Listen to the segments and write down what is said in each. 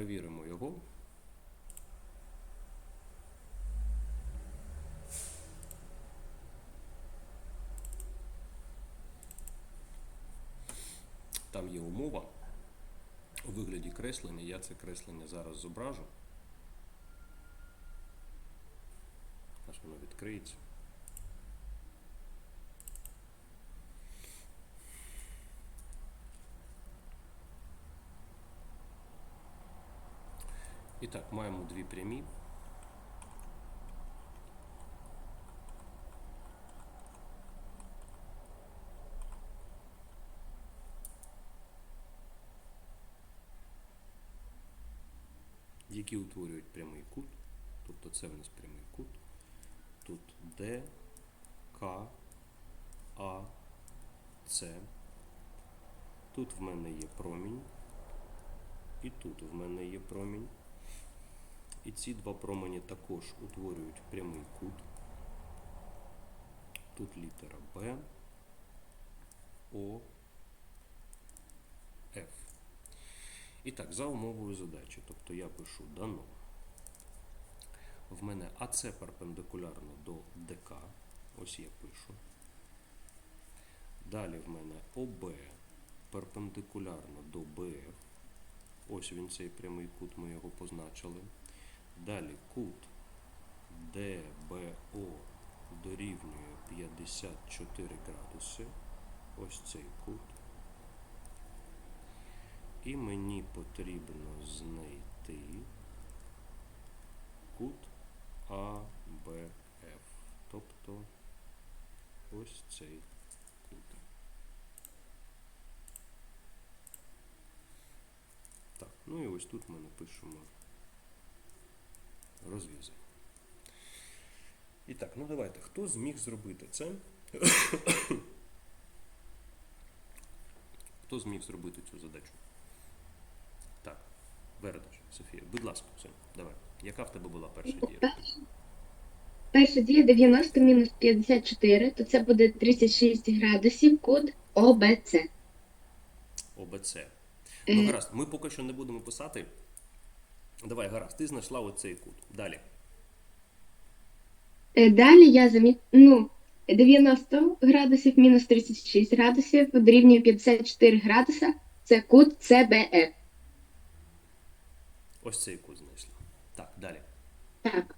перевіримо його. Там є умова у вигляді креслення. Я це креслення зараз зображу. Аж воно відкриється. І так, маємо дві прямі. які утворюють прямий кут. Тобто це в нас прямий кут. Тут D, К, А, С. Тут в мене є промінь. І тут в мене є промінь. І ці два промені також утворюють прямий кут. Тут літера Б, О, Ф. І так, за умовою задачі, тобто я пишу дано. В мене АЦ перпендикулярно до ДК. Ось я пишу. Далі в мене ОБ перпендикулярно до БФ. Ось він цей прямий кут, ми його позначили. Далі кут ДБО дорівнює 54 градуси. Ось цей кут. І мені потрібно знайти кут АБФ. Тобто ось цей кут. Так, ну і ось тут ми напишемо розв'язання. І так, ну давайте, хто зміг зробити це? Хто зміг зробити цю задачу? Так, Вередаш, Софія, будь ласка, все, давай. Яка в тебе була перша дія? Перша дія 90 мінус 54, то це буде 36 градусів кут ОБЦ. ОБЦ. Е. Ну, гаразд, ми поки що не будемо писати. Давай, гаразд, ти знайшла оцей кут. Далі. Е, Далі я заміт... ну, 90 градусів мінус 36 градусів дорівнює 54 градуса. Це кут ЦБФ. Ось цей кут знайшла. Так, далі. Так.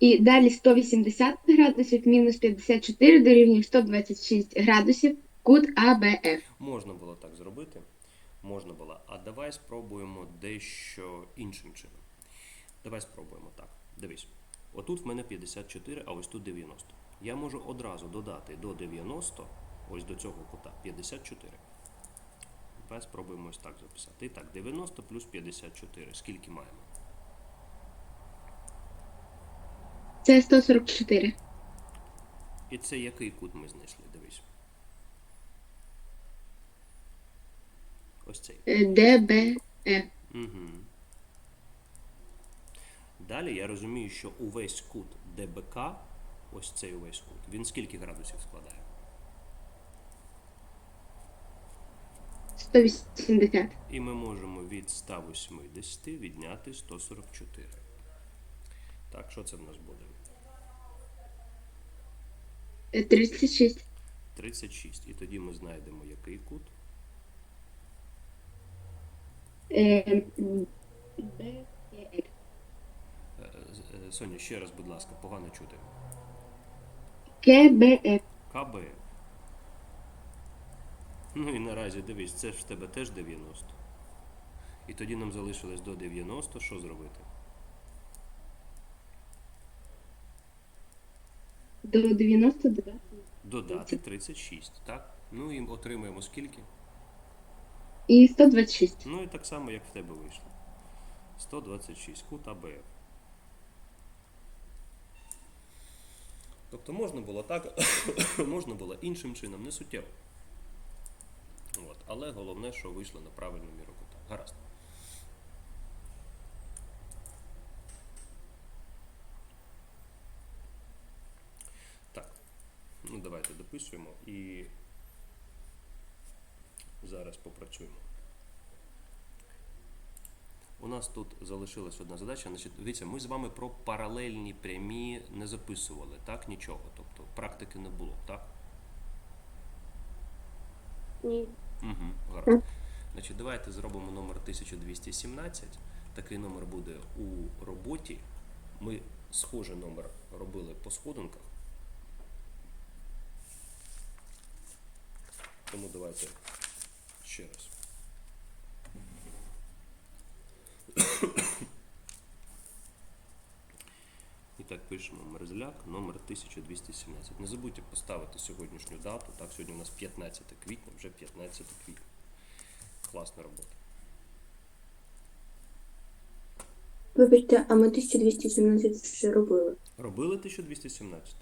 І далі 180 градусів мінус 54 дорівнює 126 градусів кут АБФ. Можна було так зробити. Можна було. А давай спробуємо дещо іншим чином. Давай спробуємо так. Дивись. Отут в мене 54, а ось тут 90. Я можу одразу додати до 90, ось до цього кута, 54. Давай спробуємо ось так записати. І так, 90 плюс 54. Скільки маємо? Це 144. І це який кут ми знайшли? Дивись. Ось цей. Е, ДБФ. Угу. Далі я розумію, що увесь кут ДБК, ось цей увесь кут, він скільки градусів складає? 180. І ми можемо від 180 відняти 144. Так, що це в нас буде? Е, 36. 36. І тоді ми знайдемо який кут. Е, Соня, ще раз, будь ласка, погано чути. КБФ. КБ. Ну і наразі дивись, це ж в тебе теж 90. І тоді нам залишилось до 90, що зробити? До 92. Додати 36, так? Ну і отримаємо скільки? І 126. Ну і так само, як в тебе вийшло. 126 кут АБФ. Тобто можна було так, можна було іншим чином, не суттєво. От. Але головне, що вийшло на правильну міру кута. Гаразд. Так. Ну давайте дописуємо і зараз попрацюємо. У нас тут залишилась одна задача. Значить, дивіться, ми з вами про паралельні прямі не записували, так? Нічого. Тобто практики не було, так? Ні. Угу, гаразд. Значить, давайте зробимо номер 1217. Такий номер буде у роботі. Ми схожий номер робили по сходинках. Тому давайте ще раз. І так пишемо мерзляк номер 1217. Не забудьте поставити сьогоднішню дату. Так, сьогодні у нас 15 квітня, вже 15 квітня. Класна робота. Вибачте, а ми 1217 вже робили. Робили 1217?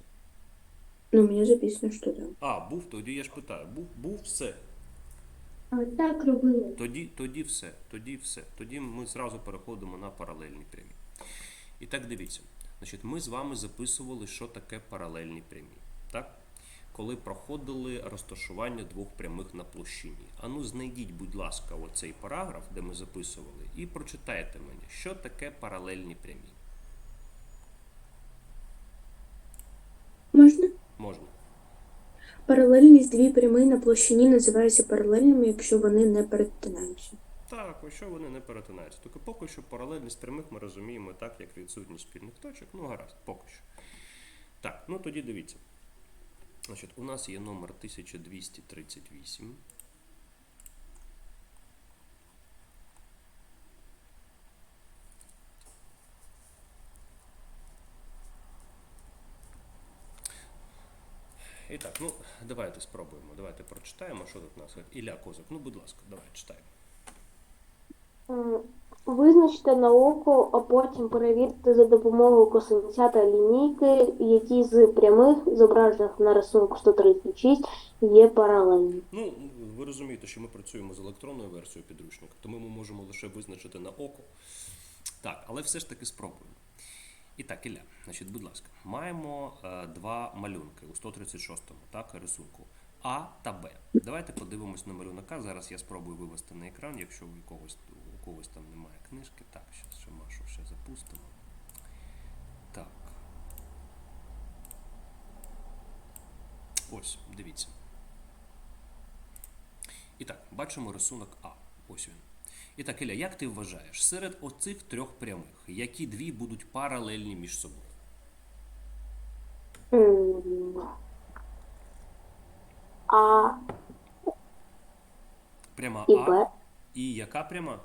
Ну, мені записано, що да. А, був, тоді я ж питаю. Був, був все. Так робили. Тоді, тоді все, тоді все. Тоді ми зразу переходимо на паралельні прямі. І так дивіться. Значить, ми з вами записували, що таке паралельні прямі. Так? Коли проходили розташування двох прямих на площині. Ану, знайдіть, будь ласка, оцей параграф, де ми записували, і прочитайте мені, що таке паралельні прямі. Можна? Можна. Паралельність дві прямі на площині називаються паралельними, якщо вони не перетинаються. Так, якщо вони не перетинаються. Тільки поки що паралельність прямих ми розуміємо так, як відсутність спільних точок. Ну, гаразд, поки що. Так, ну тоді дивіться. Значить, у нас є номер 1238. І так, ну давайте спробуємо. Давайте прочитаємо, що тут у нас. Ілля Козак, ну будь ласка, давай читаємо. М, Визначте на око, а потім перевірте за допомогою косинця та лінійки, які з прямих, зображених на рисунку 136, є паралельні. Ну, ви розумієте, що ми працюємо з електронною версією підручника, тому ми можемо лише визначити на око. Так, але все ж таки спробуємо. І так, Ілля, значить, будь ласка, маємо е, два малюнки у 136-му, так, рисунку. А та Б. Давайте подивимось на малюнок А. Зараз я спробую вивести на екран, якщо у когось, у когось там немає книжки. Так, зараз ще Машу ще запустимо. Так. Ось, дивіться. І так, бачимо рисунок А. Ось він. І так, Ілля, як ти вважаєш, серед оцих трьох прямих, які дві будуть паралельні між собою? А Пряма і А Б, і яка пряма?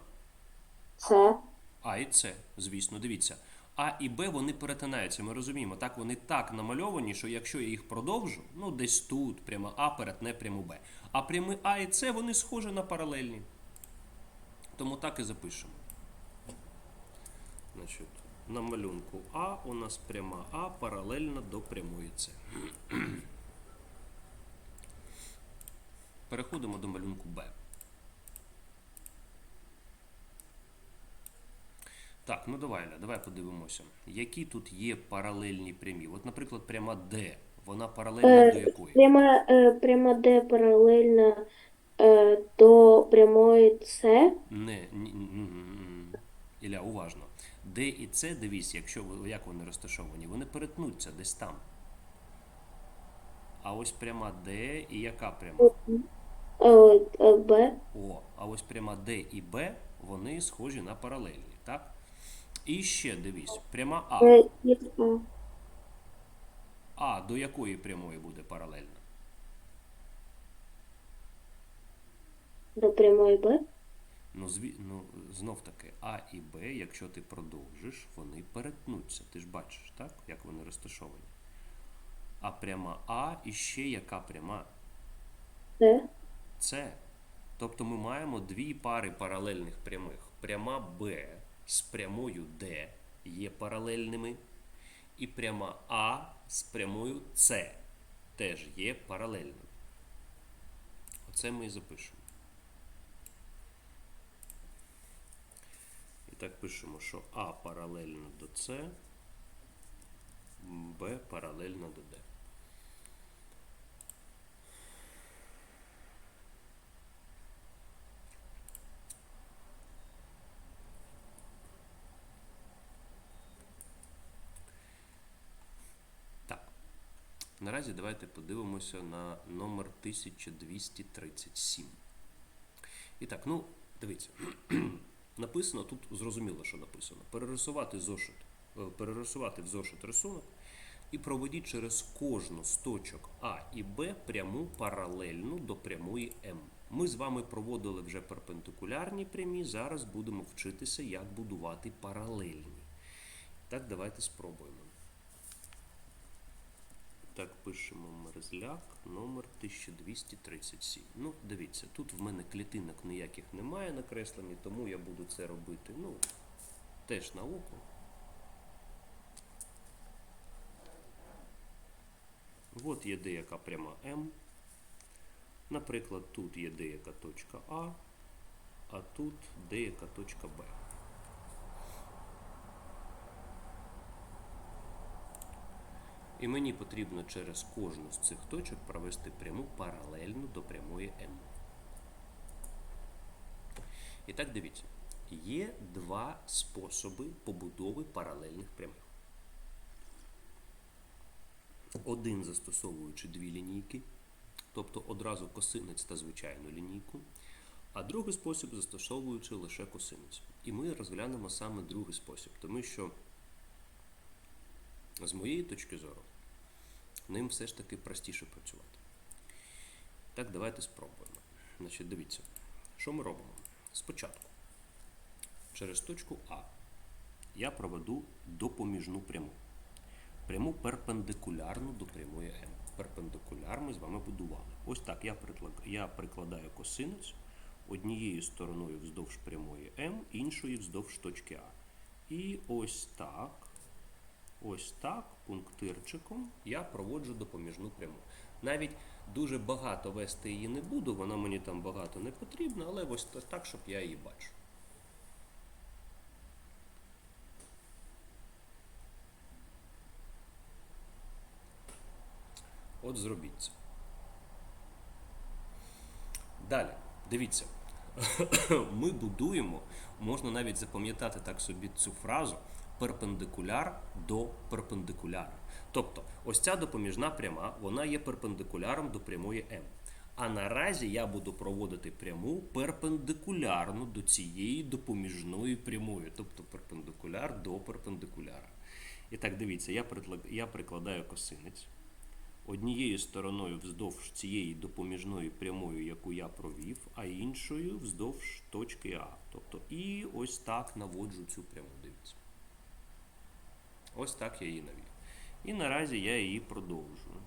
С. А і С, звісно, дивіться. А і Б вони перетинаються. Ми розуміємо, так вони так намальовані, що якщо я їх продовжу, ну десь тут пряма А перетне пряму Б. А прями А і С вони схожі на паралельні. Тому так і запишемо. Значить, на малюнку А у нас пряма А паралельна до прямої С. Переходимо до малюнку Б. Так, ну давай, давай подивимося. Які тут є паралельні прямі? От, наприклад, пряма Д. Вона паралельна Е, до якої? Пряма, е, пряма Д паралельна до прямої С. Не. Ілля, уважно. Д і С, дивись, якщо як вони розташовані, вони перетнуться десь там. А ось пряма Д і яка пряма? Е, е, Б. О, а ось пряма Д і Б, вони схожі на паралельні, так? І ще дивись, пряма. Е, А. А до якої прямої буде паралельна? До прямої Б. Ну, зві... ну, знов таки, А і Б, якщо ти продовжиш, вони перетнуться. Ти ж бачиш, так? Як вони розташовані. А пряма А і ще яка пряма? С. Це. Тобто ми маємо дві пари паралельних прямих. Пряма Б з прямою Д є паралельними. І пряма А з прямою С теж є паралельними. Оце ми і запишемо. Так пишемо, що А паралельно до С, Б паралельно до Д. Наразі давайте подивимося на номер 1237. І так, ну, дивіться. написано, тут зрозуміло, що написано. Перерисувати зошит, е, перерисувати в зошит рисунок і проведіть через кожну з точок А і Б пряму паралельну до прямої М. Ми з вами проводили вже перпендикулярні прямі, зараз будемо вчитися, як будувати паралельні. Так, давайте спробуємо. Так, пишемо мерзляк номер 1237. Ну, дивіться, тут в мене клітинок ніяких немає накреслені, тому я буду це робити, ну, теж на око. От є деяка пряма М. Наприклад, тут є деяка точка А, а тут деяка точка Б. І мені потрібно через кожну з цих точок провести пряму паралельну до прямої М. І так дивіться, є два способи побудови паралельних прямих. Один застосовуючи дві лінійки, тобто одразу косинець та звичайну лінійку, а другий спосіб застосовуючи лише косинець. І ми розглянемо саме другий спосіб, тому що з моєї точки зору, ним все ж таки простіше працювати. Так, давайте спробуємо. Значить, дивіться, що ми робимо? Спочатку, через точку А я проведу допоміжну пряму. Пряму перпендикулярну до прямої М. Перпендикуляр ми з вами будували. Ось так я, я прикладаю косинець однією стороною вздовж прямої М, іншою вздовж точки А. І ось так Ось так, пунктирчиком, я проводжу допоміжну пряму. Навіть дуже багато вести її не буду, вона мені там багато не потрібна, але ось так, щоб я її бачив. От зробіть це. Далі, дивіться. Ми будуємо, можна навіть запам'ятати так собі цю фразу перпендикуляр до перпендикуляра. Тобто, ось ця допоміжна пряма, вона є перпендикуляром до прямої М. А наразі я буду проводити пряму перпендикулярну до цієї допоміжної прямої, тобто перпендикуляр до перпендикуляра. І так, дивіться, я я прикладаю косинець однією стороною вздовж цієї допоміжної прямої, яку я провів, а іншою вздовж точки А. Тобто, і ось так наводжу цю пряму. Дивіться. Ось так я її навів. І наразі я її продовжую.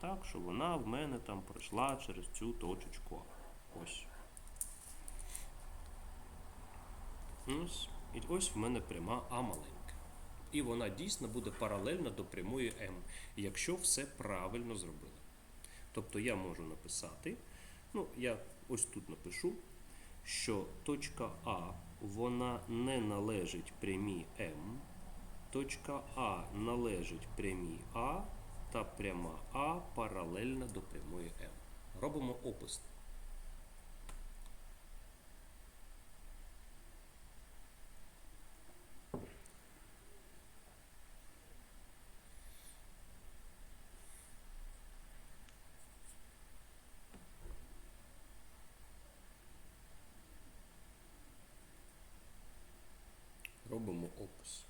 Так, що вона в мене там пройшла через цю точечку. Ось. Ось. І ось в мене пряма А маленька. І вона дійсно буде паралельна до прямої М, якщо все правильно зробили. Тобто я можу написати, ну, я ось тут напишу, що точка А вона не належить прямій М, точка А належить прямій А, та пряма А паралельна до прямої М. Робимо опис. Робимо опис.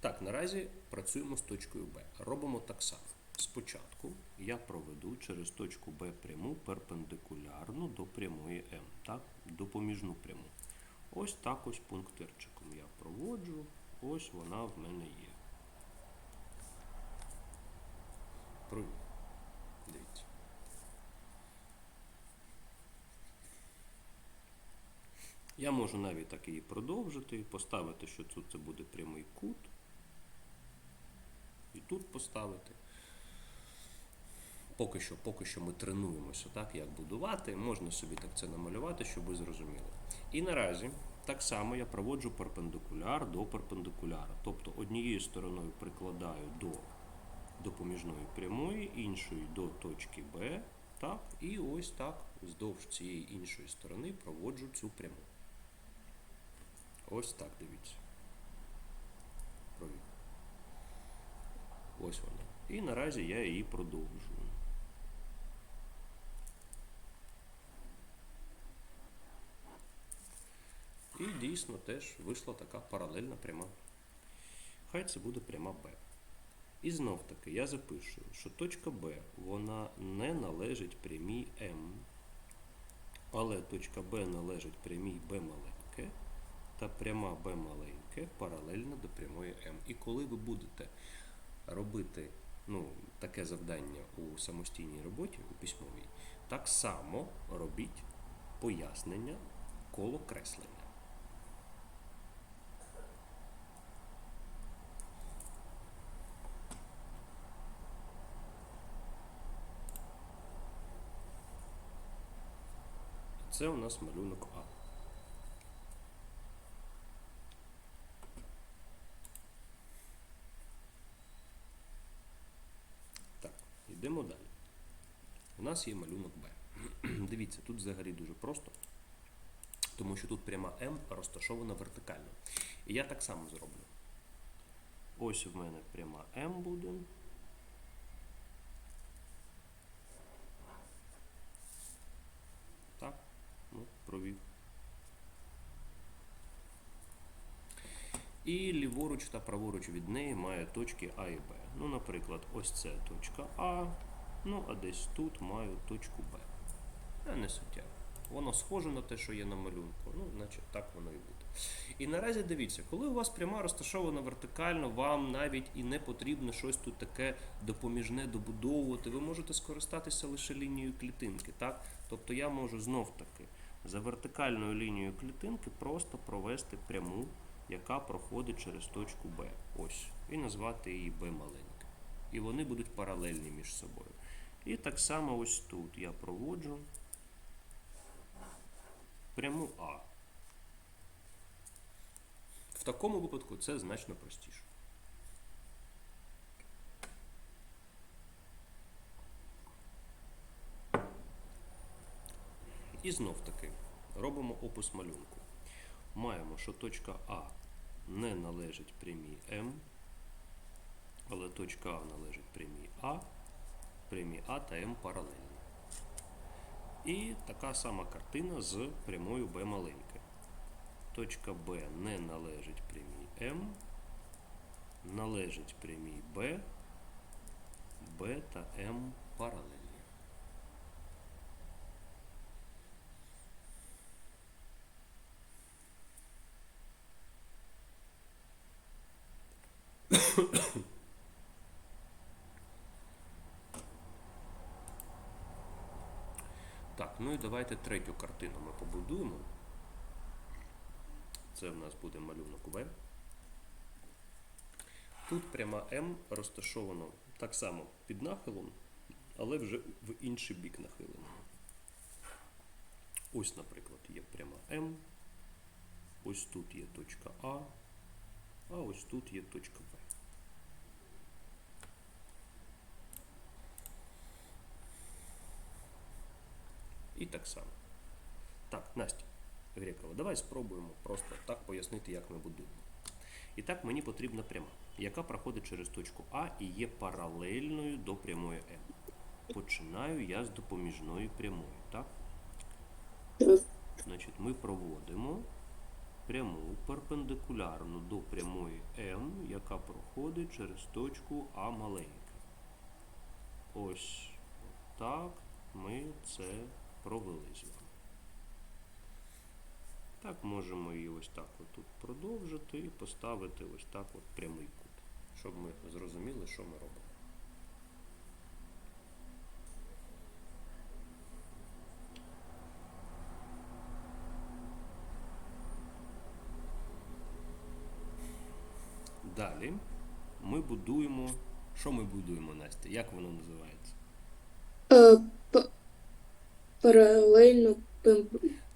Так, наразі працюємо з точкою Б. Робимо так само. Спочатку я проведу через точку Б пряму перпендикулярну до прямої М. Так? Допоміжну пряму. Ось так ось пунктирчиком я проводжу. Ось вона в мене є. Провів. Дивіться. Я можу навіть так її продовжити, поставити, що тут це буде прямий кут. І тут поставити. Поки що, поки що ми тренуємося, так, як будувати. Можна собі так це намалювати, щоб ви зрозуміли. І наразі так само я проводжу перпендикуляр до перпендикуляра. Тобто однією стороною прикладаю до допоміжної прямої, іншою до точки Б. Так, і ось так вздовж цієї іншої сторони проводжу цю пряму. Ось так дивіться. Провів. Ось вона. І наразі я її продовжую. І дійсно теж вийшла така паралельна пряма. Хай це буде пряма Б. І знов таки я запишу, що точка Б вона не належить прямій М, але точка Б належить прямій Б маленьке, та пряма Б маленьке паралельна до прямої М. І коли ви будете робити ну, таке завдання у самостійній роботі, у письмовій, так само робіть пояснення коло креслення. Це у нас малюнок А. Так, йдемо далі. У нас є малюнок Б. Дивіться, тут взагалі дуже просто, тому що тут пряма М розташована вертикально. І я так само зроблю. Ось в мене пряма М буде. Так, ну, провів. І ліворуч та праворуч від неї має точки А і Б. Ну, наприклад, ось це точка А, ну а десь тут маю точку Б. А не суттєво. Воно схоже на те, що є на малюнку. Ну, значить, так воно і буде. І наразі дивіться, коли у вас пряма розташована вертикально, вам навіть і не потрібно щось тут таке допоміжне добудовувати. Ви можете скористатися лише лінією клітинки. Так? Тобто я можу знов таки за вертикальною лінією клітинки просто провести пряму, яка проходить через точку Б. Ось. І назвати її Б маленька. І вони будуть паралельні між собою. І так само ось тут я проводжу пряму А. В такому випадку це значно простіше. І знов таки робимо опис малюнку. Маємо, що точка А не належить прямій М, але точка А належить прямій А, прямі А та М паралельні. І така сама картина з прямою Б маленьке. Точка Б не належить прямій М, належить прямій Б, Б та М паралельні. Так, ну і давайте третю картину ми побудуємо. Це в нас буде малюнок В. Тут пряма М розташована так само під нахилом, але вже в інший бік нахилена. Ось, наприклад, є пряма М, ось тут є точка А, а ось тут є точка Б. І так само. Так, Настя Грекова, давай спробуємо просто так пояснити, як ми будуємо. І так, мені потрібна пряма, яка проходить через точку А і є паралельною до прямої М. Починаю я з допоміжної прямої, так? Значить, ми проводимо пряму перпендикулярну до прямої М, яка проходить через точку А маленька. Ось так ми це провели з. Так, можемо її ось так отут продовжити і поставити ось так от прямий кут, щоб ми зрозуміли, що ми робимо. Далі ми будуємо. Що ми будуємо, Настя? Як воно називається? Е, п- паралельно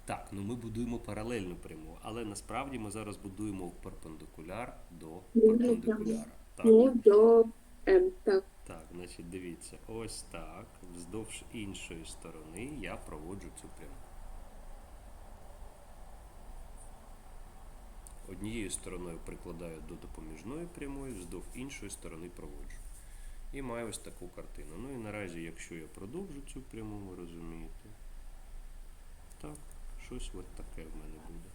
Так, ну ми будуємо паралельну пряму, але насправді ми зараз будуємо перпендикуляр до Ну, перпендикуляра. Так, ну, до М. Так. так, значить, дивіться, ось так, вздовж іншої сторони я проводжу цю пряму. Однією стороною прикладаю до допоміжної прямої, вздовж іншої сторони проводжу. І маю ось таку картину. Ну і наразі, якщо я продовжу цю пряму, ви розумієте. Так, щось от таке в мене буде.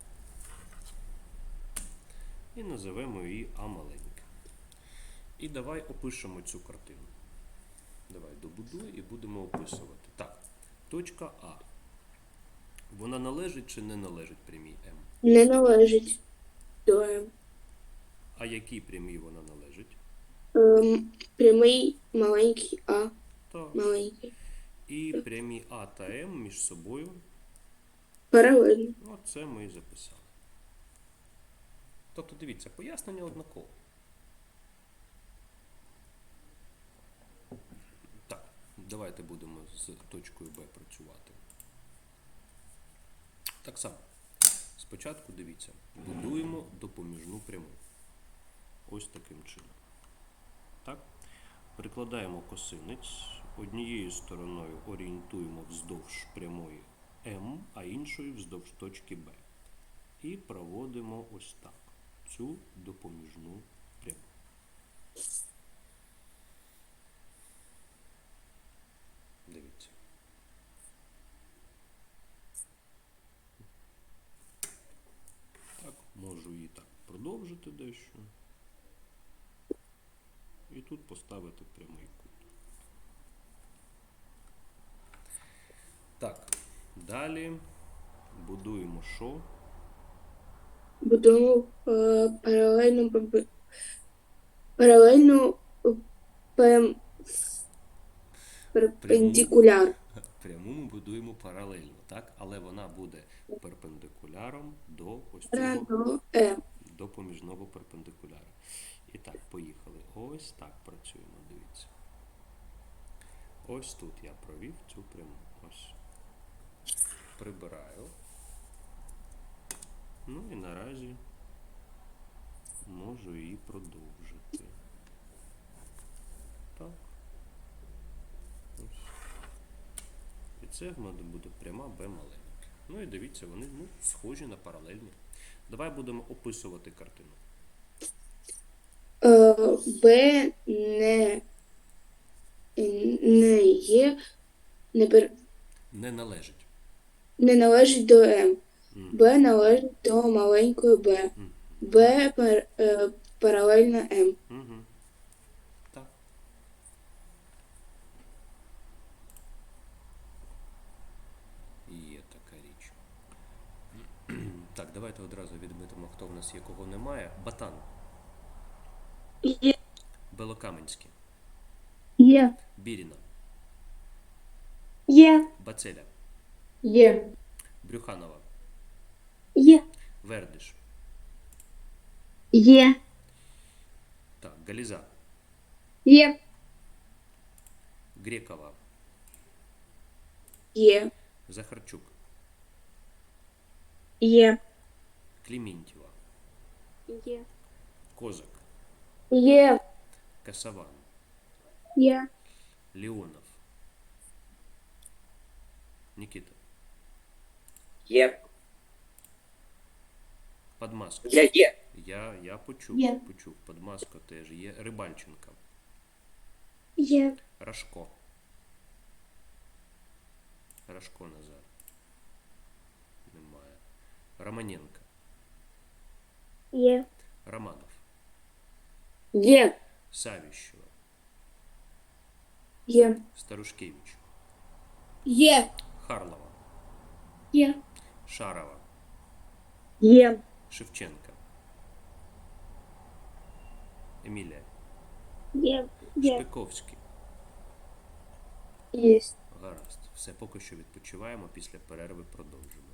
І називемо її А маленьке. І давай опишемо цю картину. Давай добудуй і будемо описувати. Так, точка А. Вона належить чи не належить прямій М? Не належить до М. А якій прямій вона належить? Ем, прямий маленький А. Так. Маленький. І прямі А та М між собою. Паралельно. Ну, це ми і записали. Тобто, дивіться, пояснення однакове. Так, давайте будемо з точкою Б працювати. Так само. Спочатку дивіться, будуємо допоміжну пряму. Ось таким чином. Прикладаємо косинець. Однією стороною орієнтуємо вздовж прямої М, а іншою вздовж точки Б. І проводимо ось так цю допоміжну пряму. Дивіться. Так, можу її так продовжити дещо. І тут поставити прямий кут. Так, далі будуємо що? Будуємо е, паралельну перпе- паралельну е, пем- перпендикуляр. Пряму ми будуємо паралельно, так? Але вона буде перпендикуляром до ось цього До до поміжного перпендикуляра. І так, поїхали. Ось так працюємо, дивіться. Ось тут я провів цю пряму. Ось. Прибираю. Ну і наразі можу її продовжити. Так. Ось. І це в мене буде пряма Б маленька. Ну і дивіться, вони ну, схожі на паралельні. Давай будемо описувати картину. Б не, не є, не, пер- Не належить. не належить до М. М. Б належить до маленької Б. М. Б пар, е, паралельна М. Угу. Так. Є така річ. так, давайте одразу відмітимо, хто в нас є, кого немає. Батан, Є. Белокаменський, Є. Біріна, Є. Бацеля, Є. Брюханова, Є. Вердиш. Є. Так, Галіза, Є. Грекова, Є. Захарчук, Є. Клімінтєва, Є. Козак, Є. Касаван, Є. Леонов, Нікіта, Є. Подмаска. Я є. Я, я почув, Є. почув. Подмаска теж є. Рибальченка. Є. Рашко. Рашко Назар. Немає. Романенка. Є. Романов. Є. Савіщева. Є. Старушкевич. Є. Харлова. Є. Шарова. Є. Шевченка. Емілія. Є. Шпиковський. Є. Гаразд. Все, поки що відпочиваємо. Після перерви продовжимо.